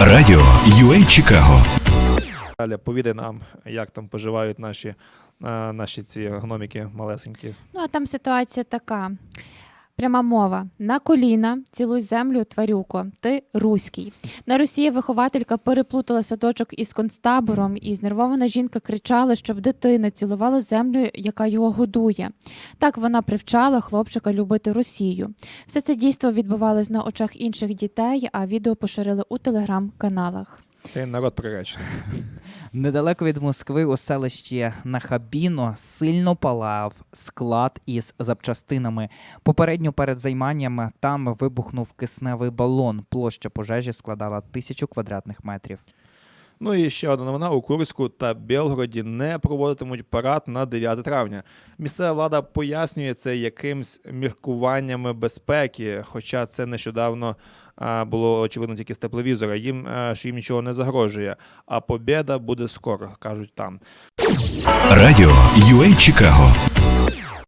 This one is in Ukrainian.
Радіо UA Чикаго. Аля, повідай нам, як там поживають наші, е, наші ці гноміки малесенькі. Ну, а там ситуація така. Пряма мова на коліна, цілуй землю, тварюко. Ти руський. На Росії вихователька переплутала садочок із концтабором, і знервована жінка кричала, щоб дитина цілувала землю, яка його годує. Так вона привчала хлопчика любити Росію. Все це дійство відбувалось на очах інших дітей, а відео поширили у телеграм-каналах. Цей народ приречений. Недалеко від Москви у селищі Нахабіно сильно палав склад із запчастинами. Попередньо перед займанням там вибухнув кисневий балон. Площа пожежі складала тисячу квадратних метрів. Ну і ще одна новина: у Курську та Белгороді не проводитимуть парад на 9 травня. Місцева влада пояснює це якимсь міркуваннями безпеки, хоча це нещодавно було очевидно тільки з тепловізора. Їм що їм нічого не загрожує. А побєда буде скоро, кажуть там. Радіо UA Чикаго.